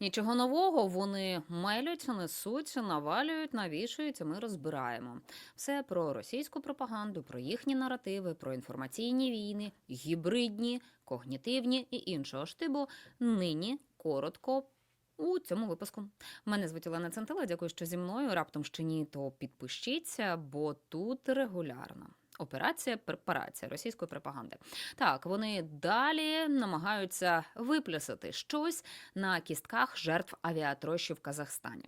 Нічого нового вони мелють, несуть, навалюють, навішують, ми розбираємо. Все про російську пропаганду, про їхні наративи, про інформаційні війни, гібридні, когнітивні і іншого штибу. Нині коротко. У цьому випуску мене звуть Олена Центила. Дякую, що зі мною. Раптом ще ні, то підпишіться, бо тут регулярно. Операція препарація російської пропаганди. Так, вони далі намагаються виплясати щось на кістках жертв авіатрощі в Казахстані.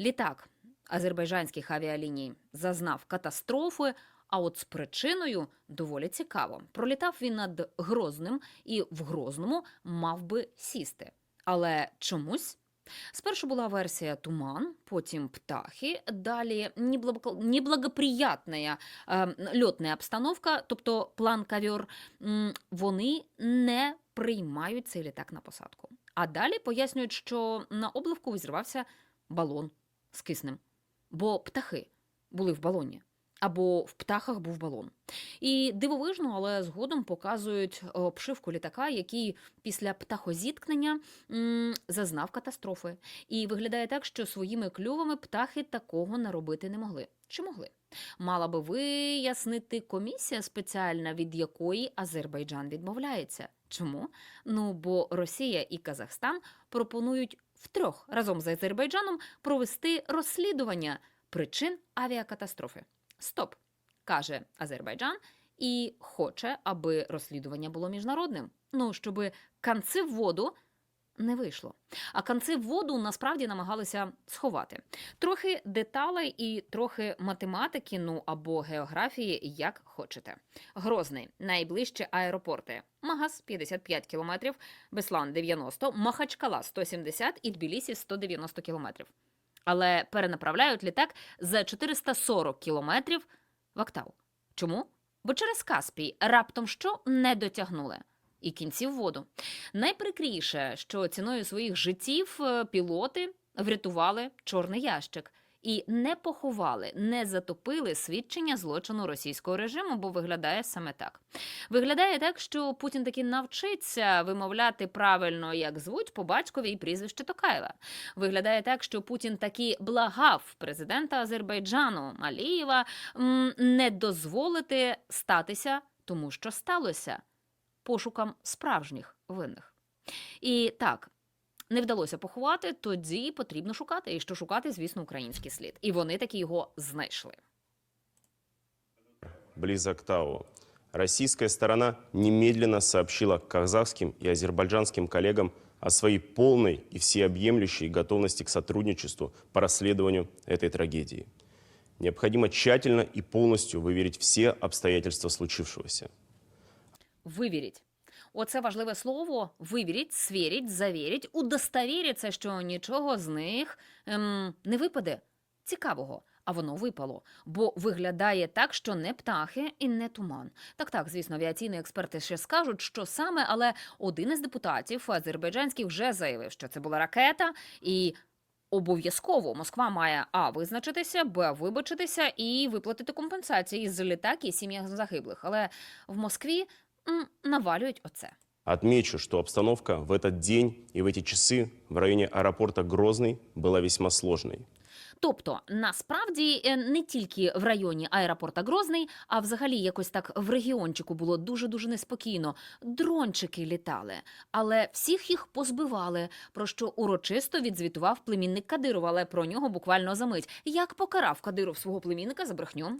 Літак азербайджанських авіаліній зазнав катастрофи. А от з причиною доволі цікаво. Пролітав він над Грозним і в Грозному мав би сісти. Але чомусь Спершу була версія туман, потім птахи, далі неблаго- неблагоприятна е, льотна обстановка, тобто план кавьор. Вони не приймають цей літак на посадку. А далі пояснюють, що на обливку взірвався балон з киснем, бо птахи були в балоні. Або в птахах був балон. І дивовижно, але згодом показують обшивку літака, який після птахозіткнення м, зазнав катастрофи. І виглядає так, що своїми клювами птахи такого наробити не могли. Чи могли? Мала би вияснити комісія спеціальна, від якої Азербайджан відмовляється. Чому? Ну бо Росія і Казахстан пропонують втрьох разом з Азербайджаном провести розслідування причин авіакатастрофи. Стоп, каже Азербайджан, і хоче, аби розслідування було міжнародним. Ну, щоби канци в воду не вийшло. А канци в воду насправді намагалися сховати. Трохи деталей і трохи математики, ну або географії, як хочете. Грозний найближчі аеропорти. Магаз 55 кілометрів, Беслан 90, Махачкала 170 і Тбілісі 190 кілометрів. Але перенаправляють літак за 440 кілометрів в Актау. Чому? Бо через Каспій раптом що не дотягнули. І кінців воду. Найприкріше, що ціною своїх життів е, пілоти врятували чорний ящик і не поховали, не затопили свідчення злочину російського режиму, бо виглядає саме так. Виглядає так, що Путін таки навчиться вимовляти правильно, як звуть по батькові і прізвище Токаєва. Виглядає так, що Путін таки благав президента Азербайджану Алієва не дозволити статися тому, що сталося пошукам справжніх винних. І так. Не вдалося поховати, тоді потрібно шукати. І що шукати, звісно, український слід. І вони таки його знайшли. близ Актау. Российская сторона немедленно сообщила казахским и азербайджанским коллегам о своей полной и всеобъемлющей готовности к сотрудничеству по расследованию этой трагедии. Необходимо тщательно и полностью выверить все обстоятельства случившегося. Вивіріть. Оце важливе слово вивіріть, свіріть, завіріть, удостовіріться, що нічого з них ем, не випаде цікавого. А воно випало, бо виглядає так, що не птахи і не туман. Так, так, звісно, авіаційні експерти ще скажуть, що саме, але один із депутатів азербайджанських вже заявив, що це була ракета, і обов'язково Москва має а визначитися, б вибачитися і виплатити компенсації з літак і сім'ях загиблих. Але в Москві навалюють оце. Отмечу, что обстановка в этот день и в эти часы в районе аэропорта Грозный была весьма сложной. Тобто, насправді е, не тільки в районі аеропорта Грозний, а взагалі якось так в регіончику було дуже дуже неспокійно. Дрончики літали, але всіх їх позбивали. Про що урочисто відзвітував племінник Кадирова, але про нього буквально за мить. Як покарав Кадиров свого племінника за брехню?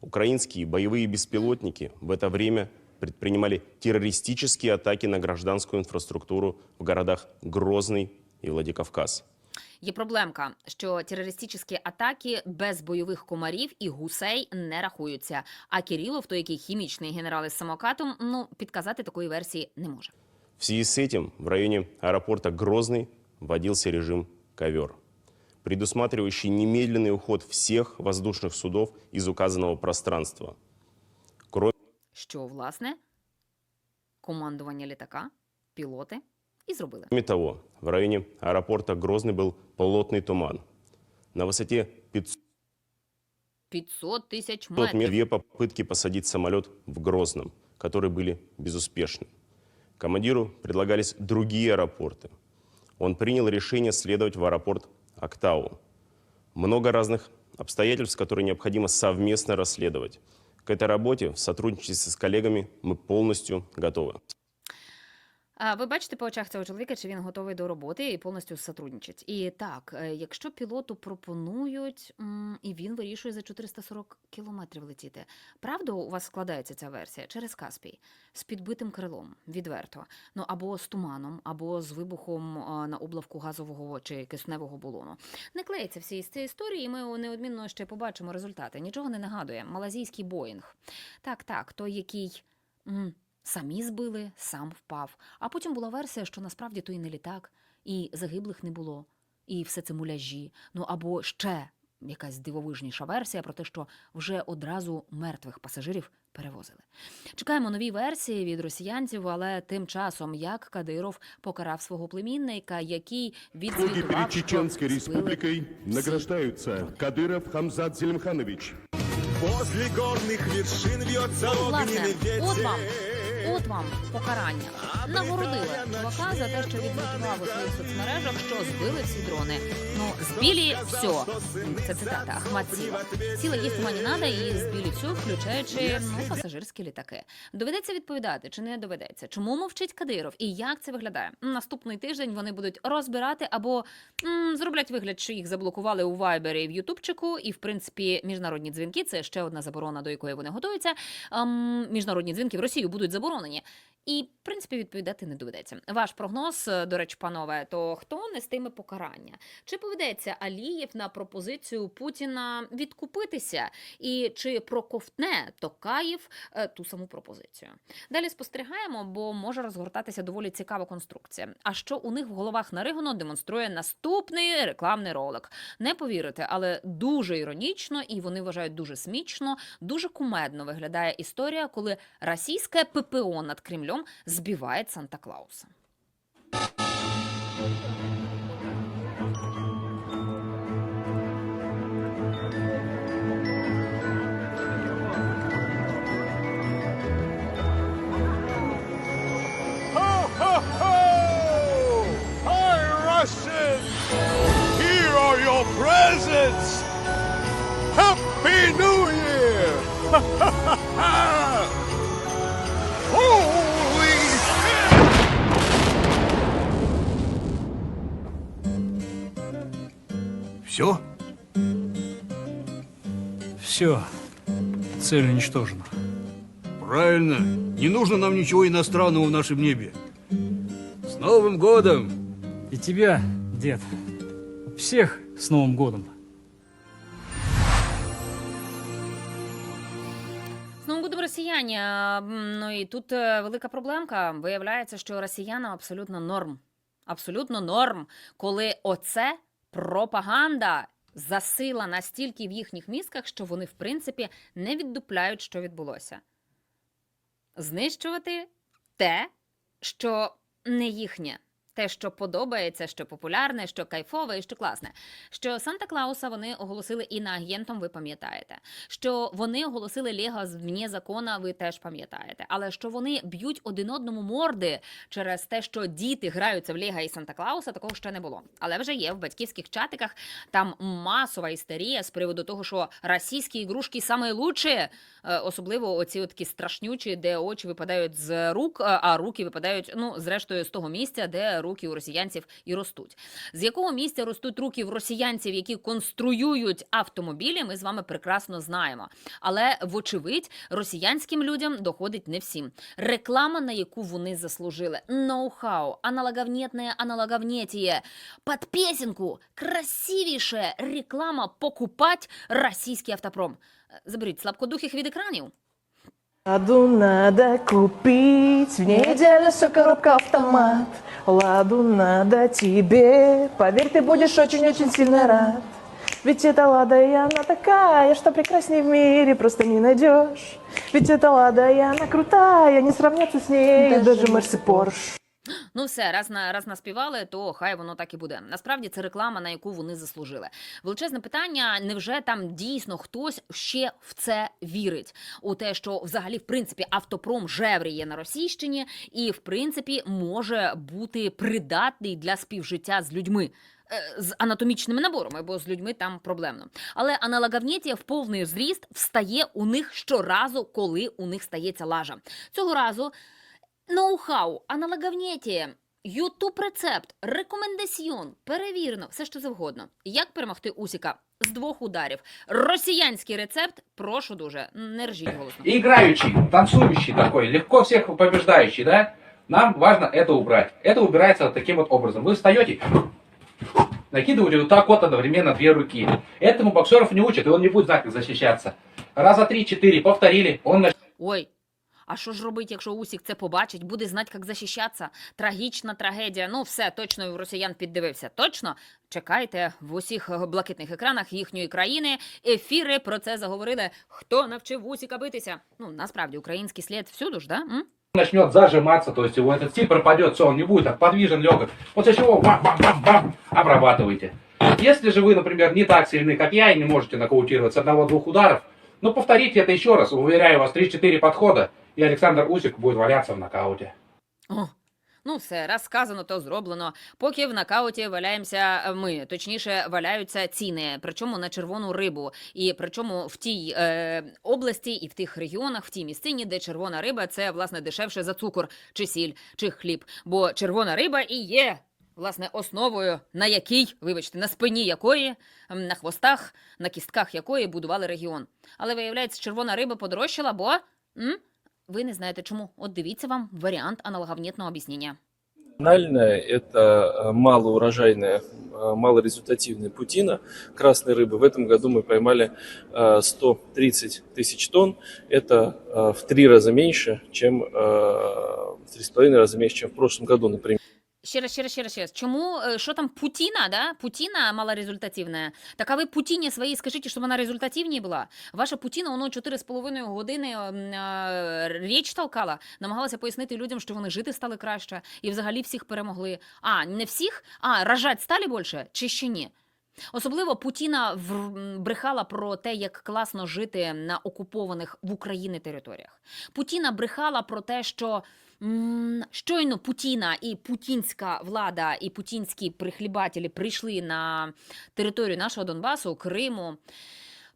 Украинские боевые беспилотники в это время предпринимали террористические атаки на гражданскую инфраструктуру в городах Грозный и Владикавказ. Є проблемка, що терористичні атаки без бойових комарів і гусей не рахуються. А Кирилов, той який хімічний генерал із самокатом, ну підказати такої версії не може. В связи с этим в районе аэропорта Грозный вводился режим «Ковер», предусматривающий немедленный уход всех воздушных судов из указанного пространства. Кроме Що власне командування літака, пілоти і зробили. того, в районе аэропорта Грозный был плотный туман. На высоте 500 500 тисяч метров метрів. две попытки посадить самолет в Грозном, которые были безуспешны. Командиру предлагались другие аэропорты. он принял решение следовать в аэропорт Актау. Много разных обстоятельств, которые необходимо совместно расследовать. К этой работе в сотрудничестве с коллегами мы полностью готовы. А ви бачите по очах цього чоловіка, чи він готовий до роботи і повністю сотрудничать. І так, е, якщо пілоту пропонують, і він вирішує за 440 кілометрів летіти, правда у вас складається ця версія через Каспій з підбитим крилом, відверто, ну або з туманом, або з вибухом на облавку газового чи кисневого балону. Не клеїться всі з цієї історії, ми неодмінно ще побачимо результати. Нічого не нагадує. Малазійський Боїнг. Так, так, той, який. м, Самі збили, сам впав. А потім була версія, що насправді то і не літак, і загиблих не було, і все це муляжі. Ну або ще якась дивовижніша версія про те, що вже одразу мертвих пасажирів перевозили. Чекаємо нові версії від росіянців, але тим часом як Кадиров покарав свого племінника, який В ходе відзвітував, перед що Чеченской збили республикой всі. награждаются Кадыров Хамзат Зелимханович, Возле горных вершин вьется Ну, власне, огненный ветер. от вам, от вам покарання. Нагородили чувака за те, що відзвітував у своїх соцмережах, що збили всі дрони. Ну, збілі все. Це цитата Ахмад Сіла. Сіла їсти мені надо і збілі все, включаючи ну, пасажирські літаки. Доведеться відповідати чи не доведеться? Чому мовчить Кадиров і як це виглядає? Наступний тиждень вони будуть розбирати або м, зроблять вигляд, що їх заблокували у Вайбері і в Ютубчику, і в принципі міжнародні дзвінки це ще одна заборона, до якої вони готуються. Ем, міжнародні дзвінки в Росію будуть заборонені. І, в принципі, відповідати не доведеться. Ваш прогноз, е, до речі, панове, то хто нестиме покарання? Чи поведеться Алієв на пропозицію Путіна відкупитися? І чи проковтне Токаєв е, ту саму пропозицію? Далі спостерігаємо, бо може розгортатися доволі цікава конструкція. А що у них в головах наригано демонструє наступний рекламний ролик. Не повірите, але дуже іронічно, і вони вважають дуже смішно, дуже кумедно виглядає історія, коли російське ППО над Кремлем сбивает Санта Цель уничтожена. Правильно. Не нужно нам ничего иностранного в нашем небе. С Новым годом! И тебя, дед. Всех с Новым годом. З Новим годом росіяні. Ну і тут е, велика проблемка. Виявляється, що росіянам абсолютно норм. Абсолютно норм, коли оце пропаганда засила настільки в їхніх мізках, що вони, в принципі, не віддупляють, що відбулося. Знищувати те, що не їхнє. Те, що подобається, що популярне, що кайфове і що класне. Що Санта Клауса вони оголосили іноагентом, ви пам'ятаєте. Що вони оголосили Лего вне закона, ви теж пам'ятаєте. Але що вони б'ють один одному морди через те, що діти граються в Лего і Санта Клауса, такого ще не було. Але вже є в батьківських чатиках там масова істерія з приводу того, що російські ігрушки саме лучші, Е, особливо оці такі страшнючі, де очі випадають з рук, а- а руки випадають, ну, зрештою, з того місця, де руки у росіянців і ростуть. З якого місця ростуть руки в росіянців, які конструюють автомобілі, ми з вами прекрасно знаємо. Але, вочевидь, росіянським людям доходить не всім. Реклама, на яку вони заслужили. Ноу-хау, аналоговнетне аналоговнетіє. Под песенку красивіше реклама покупать російський автопром. Заберіть слабкодухих від екранів. Ладу надо купить, в неделю все коробка автомат. Ладу надо тебе, поверь, ты будешь очень-очень сильно рад. Ведь эта Лада, и она такая, что прекрасней в мире просто не найдешь. Ведь эта Лада, и она крутая, не сравняться с ней даже, Мерси Порш. Ну, все, раз на раз наспівали, то хай воно так і буде. Насправді це реклама, на яку вони заслужили. Величезне питання: невже там дійсно хтось ще в це вірить? У те, що взагалі, в принципі, автопром жевріє на Російщині, і в принципі може бути придатний для співжиття з людьми. е, З анатомічними наборами, бо з людьми там проблемно. Але аналоговнєтія в повний зріст встає у них щоразу, коли у них стається лажа. Цього разу ноу-хау, аналоговнєтія, ютуб рецепт, рекомендаціон, перевірено, все що завгодно. Як перемогти Усіка з двох ударів? Росіянський рецепт, прошу дуже, не ржіть голосно. играющий, танцующий такой, легко всех побеждающий, да? Нам важно это убрать. Это убирается вот таким вот образом. Вы встаете, накидываете вот так вот одновременно две руки. Этому боксеров не учат, и он не будет знать, как защищаться. Раза три-четыре повторили, он начнет Ой. А що ж робить, якщо Усік це побачить, буде знати, як захищатися? Трагічна трагедія. Ну, все, точно у росіян піддивився. Точно чекайте в усіх е, блакитних екранах їхньої країни. Ефіри про це заговорили. Хто навчив Усіка битися? Ну, насправді, український слід всюду ж, да? М? начнет зажиматься, то есть его этот стиль пропадет, все, он не будет так подвижен, легок. После чего бам-бам-бам-бам, обрабатываете. Если же вы, например, не так сильны, как я, и не можете нокаутировать с одного-двух ударов, ну повторите это еще раз, уверяю вас, 3-4 подхода, и Александр Усик будет валяться в нокауте. О, ну все, раз сказано, то зроблено. Поки в нокауті валяємося ми, точніше, валяються ціни, причому на червону рибу. І причому в тій е, області і в тих регіонах, в тій місцині, де червона риба це власне дешевше за цукор, чи сіль, чи хліб. Бо червона риба і є. Власне, основою, на якій, вибачте, на спині якої, на хвостах, на кістках якої будували регіон. Але виявляється, червона риба подорожчала, бо м? ви не знаєте чому. От дивіться вам варіант аналоговнітного об'яснення. Национальная – это э, малоурожайная, э, малорезультативная путина красной рыбы. В этом году мы поймали э, 130 тысяч тонн. Это э, в три раза меньше, чем э, в три с половиной раза меньше, чем в прошлом году, например. Ще раз, ще раз, ще раз, ще раз. Чому, е, що там Путіна, да? Путіна малорезультативна. Так а ви Путіні своїй скажіть, щоб вона результативній була. Ваша Путіна, воно 4,5 години м, е, річ толкала, намагалася пояснити людям, що вони жити стали краще і взагалі всіх перемогли. А, не всіх? А, рожать стали більше чи ще ні? Особливо Путіна брехала про те, як класно жити на окупованих в Україні територіях. Путіна брехала про те, що щойно Путіна і путінська влада, і путінські прихлібателі прийшли на територію нашого Донбасу, Криму,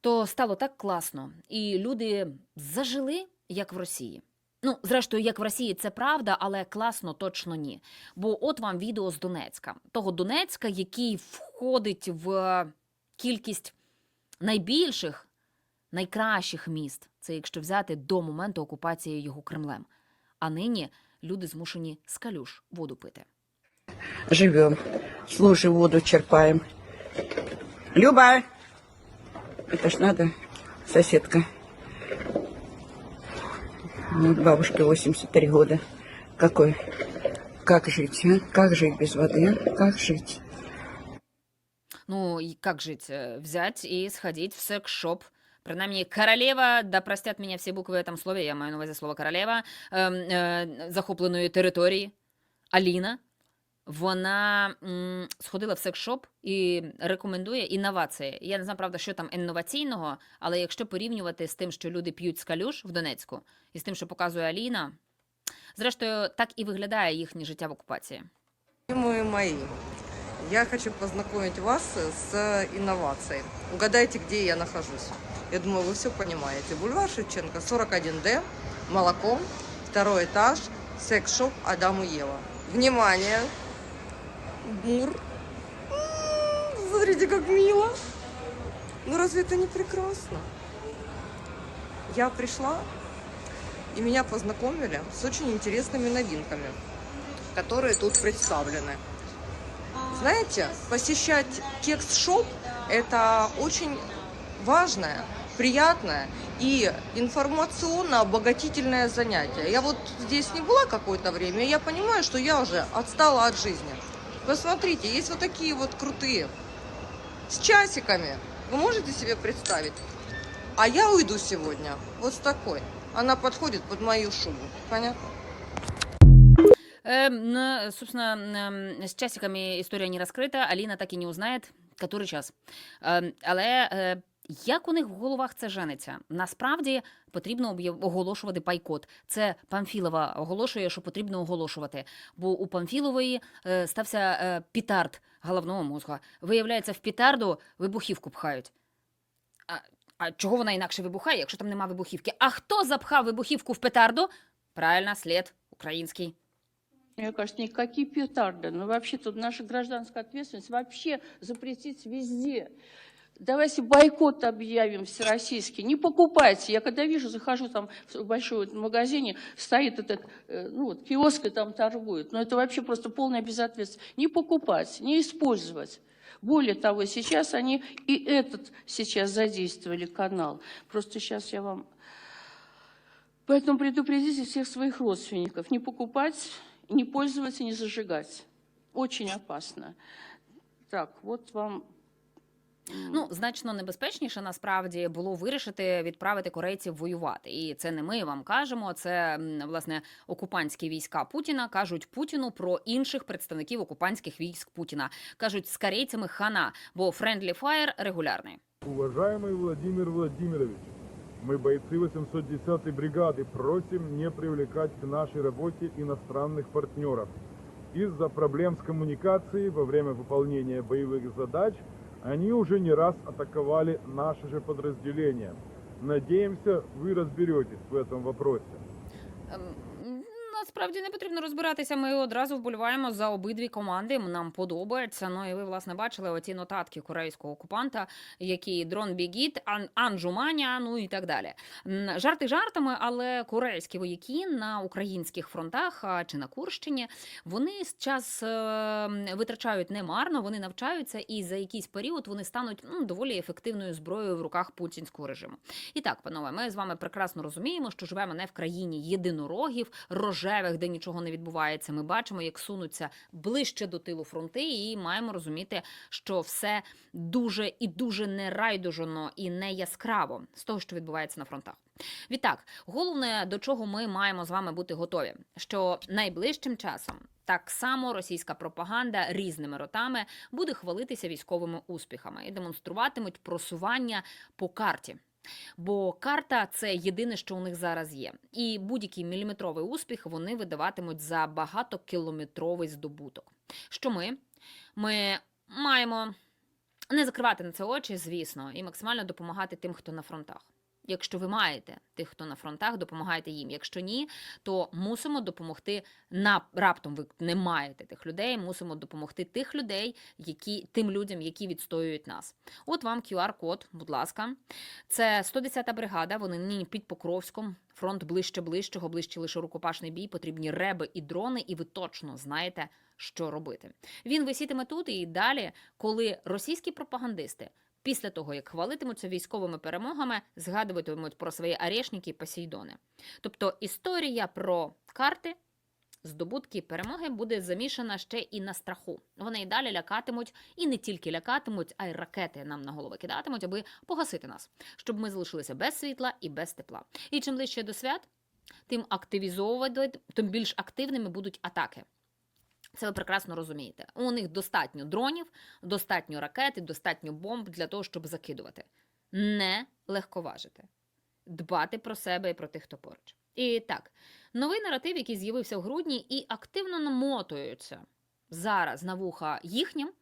то стало так класно. І люди зажили, як в Росії. Ну, зрештою, як в Росії, це правда, але класно точно ні. Бо от вам відео з Донецька, того Донецька, який входить в кількість найбільших, найкращих міст. Це якщо взяти до моменту окупації його Кремлем. А нині люди змушені з калюш воду пити. живем. С лужи воду черпаем. Люба! Это ж надо, соседка. Ну, Бабушке 83 года. Какой? Как жить, а? Как жить без воды, а? Как жить? Ну, и как жить? Э, Взять и сходить в секс-шоп. Принаймні, королева, да простят меня всі букви в этом слові, я маю на увазі слово королева ем, е, захопленої території. Аліна. Вона м, сходила в секс-шоп і рекомендує інновації. Я не знаю, правда, що там інноваційного, але якщо порівнювати з тим, що люди п'ють з калюш в Донецьку, і з тим, що показує Аліна, зрештою, так і виглядає їхнє життя в окупації. Любимые мои, я хочу познакомить вас с инновацией. Угадайте, где я нахожусь. Я думаю, вы все понимаете. Бульвар Шевченко, 41D, молоко, второй этаж, секс-шоп Адам и Ева. Внимание! Мур. М, Смотрите, как мило. Ну разве это не прекрасно? Я пришла, и меня познакомили с очень интересными новинками которые тут представлены. Знаете, посещать кекс-шоп – это очень важное, приятное и информационно-обогатительное занятие. Я вот здесь не была какое-то время, и я понимаю, что я уже отстала от жизни. Посмотрите, есть вот такие вот крутые, с часиками. Вы можете себе представить? А я уйду сегодня вот с такой. Она подходит под мою шубу. Понятно? Эм, ну, собственно, ем, з часиками історія не розкрита, Аліна так і не узнає, котрий час. Ем, але е, як у них в головах це жениться? Насправді потрібно оголошувати пайкот. Це Памфілова оголошує, що потрібно оголошувати. Бо у Памфілової е, стався е, пітард головного мозга. Виявляється, в пітарду вибухівку пхають. А, а чого вона інакше вибухає, якщо там нема вибухівки? А хто запхав вибухівку в петарду? Правильно, слід український. Мне кажется, никакие петарды. Ну, вообще тут наша гражданская ответственность вообще запретить везде. Давайте бойкот объявим всероссийский. Не покупайте. Я когда вижу, захожу там в большой магазине, стоит этот, э, ну вот, киоск и там торгует. Но это вообще просто полная безответственность. Не покупать, не использовать. Более того, сейчас они и этот сейчас задействовали канал. Просто сейчас я вам... Поэтому предупредите всех своих родственников. Не покупать, не пользоваться, не зажигать. Очень опасно. Так, вот вам Ну, значно небезпечніше насправді було вирішити відправити корейців воювати. І це не ми вам кажемо. Це м, власне окупантські війська Путіна кажуть Путіну про інших представників окупантських військ Путіна. кажуть з корейцями хана, бо friendly fire регулярний. Уважаемый Владимир Владимирович, мы бойцы 810-й бригады просим не привлекать к нашей работе иностранных партнеров. Из-за проблем с коммуникацией во время выполнения боевых задач они уже не раз атаковали наши же подразделения. Надеемся, вы разберетесь в этом вопросе. Насправді не потрібно розбиратися. Ми одразу вболіваємо за обидві команди. Нам подобається. Ну і ви власне бачили оці нотатки корейського окупанта, які дрон бігіт, ан анжуманя, ну і так далі. Жарти жартами, але корейські вояки на українських фронтах чи на Курщині вони час е, витрачають немарно, вони навчаються, і за якийсь період вони стануть ну, доволі ефективною зброєю в руках путінського режиму. І так, панове, ми з вами прекрасно розуміємо, що живемо не в країні єдинорогів, рожевих, де нічого не відбувається. Ми бачимо, як сунуться ближче до тилу фронти, і маємо розуміти, що все дуже і дуже нерайдужно і не яскраво з того, що відбувається на фронтах. Відтак, головне, до чого ми маємо з вами бути готові, що найближчим часом. Так само російська пропаганда різними ротами буде хвалитися військовими успіхами і демонструватимуть просування по карті. Бо карта це єдине, що у них зараз є. І будь-який міліметровий успіх вони видаватимуть за багатокілометровий здобуток. Що ми? Ми маємо не закривати на це очі, звісно, і максимально допомагати тим, хто на фронтах. Якщо ви маєте тих, хто на фронтах, допомагайте їм. Якщо ні, то мусимо допомогти на раптом. Ви не маєте тих людей. Мусимо допомогти тих людей, які тим людям, які відстоюють нас. От вам QR-код, будь ласка. Це 110-та бригада. Вони нині під Покровськом. Фронт ближче ближчого, ближче лише рукопашний бій. Потрібні реби і дрони, і ви точно знаєте, що робити. Він висітиме тут і далі, коли російські пропагандисти. Після того, як хвалитимуться військовими перемогами, згадуватимуть про свої арешники і посейдони. Тобто історія про карти, здобутки і перемоги буде замішана ще і на страху. Вони і далі лякатимуть, і не тільки лякатимуть, а й ракети нам на голови кидатимуть, аби погасити нас, щоб ми залишилися без світла і без тепла. І чим ближче до свят, тим активізовувати, тим більш активними будуть атаки. Це ви прекрасно розумієте. У них достатньо дронів, достатньо ракет і достатньо бомб для того, щоб закидувати. Не легковажити, дбати про себе і про тих, хто поруч. І так, новий наратив, який з'явився в грудні, і активно намотується зараз на вуха їхнім,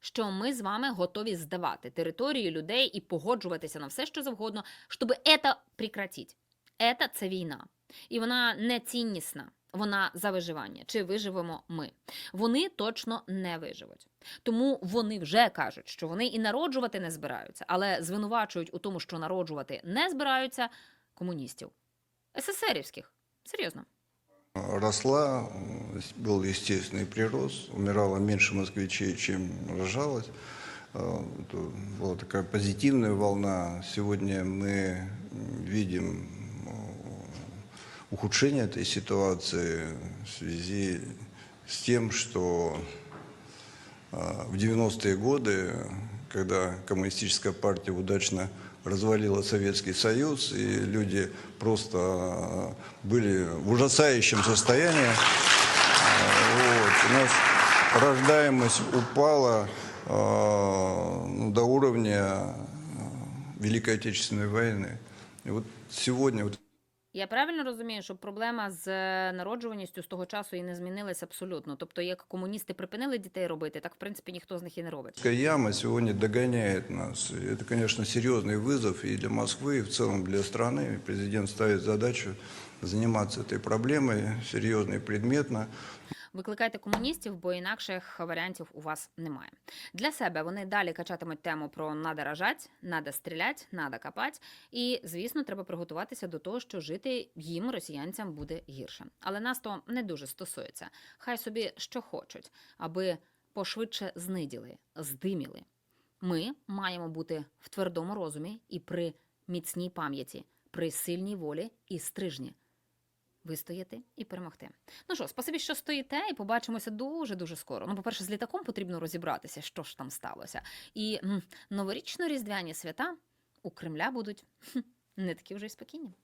що ми з вами готові здавати території людей і погоджуватися на все, що завгодно, щоб це прекратити. Ета це війна. І вона не ціннісна Вона за виживання. Чи виживемо ми? Вони точно не виживуть. Тому вони вже кажуть, що вони і народжувати не збираються, але звинувачують у тому, що народжувати не збираються комуністів. СССРівських. Серйозно. Росла, был естественный прирост, умирало меньше москвичей, чем рожалось. Э, Это была такая позитивная волна. Сегодня мы видим э, ухудшение этой ситуации в связи с тем, что э, в 90-е годы, когда коммунистическая партия удачно развалила Советский Союз, и люди просто э, были в ужасающем состоянии. Вот. У нас рождаемость упала э, ну, до уровня Великой Отечественной войны. И вот сегодня вот Я правильно розумію, що проблема з е, народжуваністю з того часу і не змінилася абсолютно. Тобто, як комуністи припинили дітей робити, так в принципі ніхто з них і не робить. Эта яма сегодня догоняет нас. И Это, конечно, серьезный вызов и для Москвы, и в целом для страны. Президент ставит задачу заниматься этой проблемой серьезно и предметно. Викликайте комуністів, бо інакших варіантів у вас немає. Для себе вони далі качатимуть тему про надо рожать, надо стрілять, надо копать. І, звісно, треба приготуватися до того, що жити їм, росіянцям, буде гірше. Але нас то не дуже стосується. Хай собі що хочуть, аби пошвидше зниділи, здиміли. Ми маємо бути в твердому розумі і при міцній пам'яті, при сильній волі і стрижні вистояти і перемогти. Ну що, спасибі, що стоїте, і побачимося дуже дуже скоро. Ну, по-перше, з літаком потрібно розібратися, що ж там сталося. І м, новорічно-різдвяні свята у Кремля будуть не такі вже й спокійні.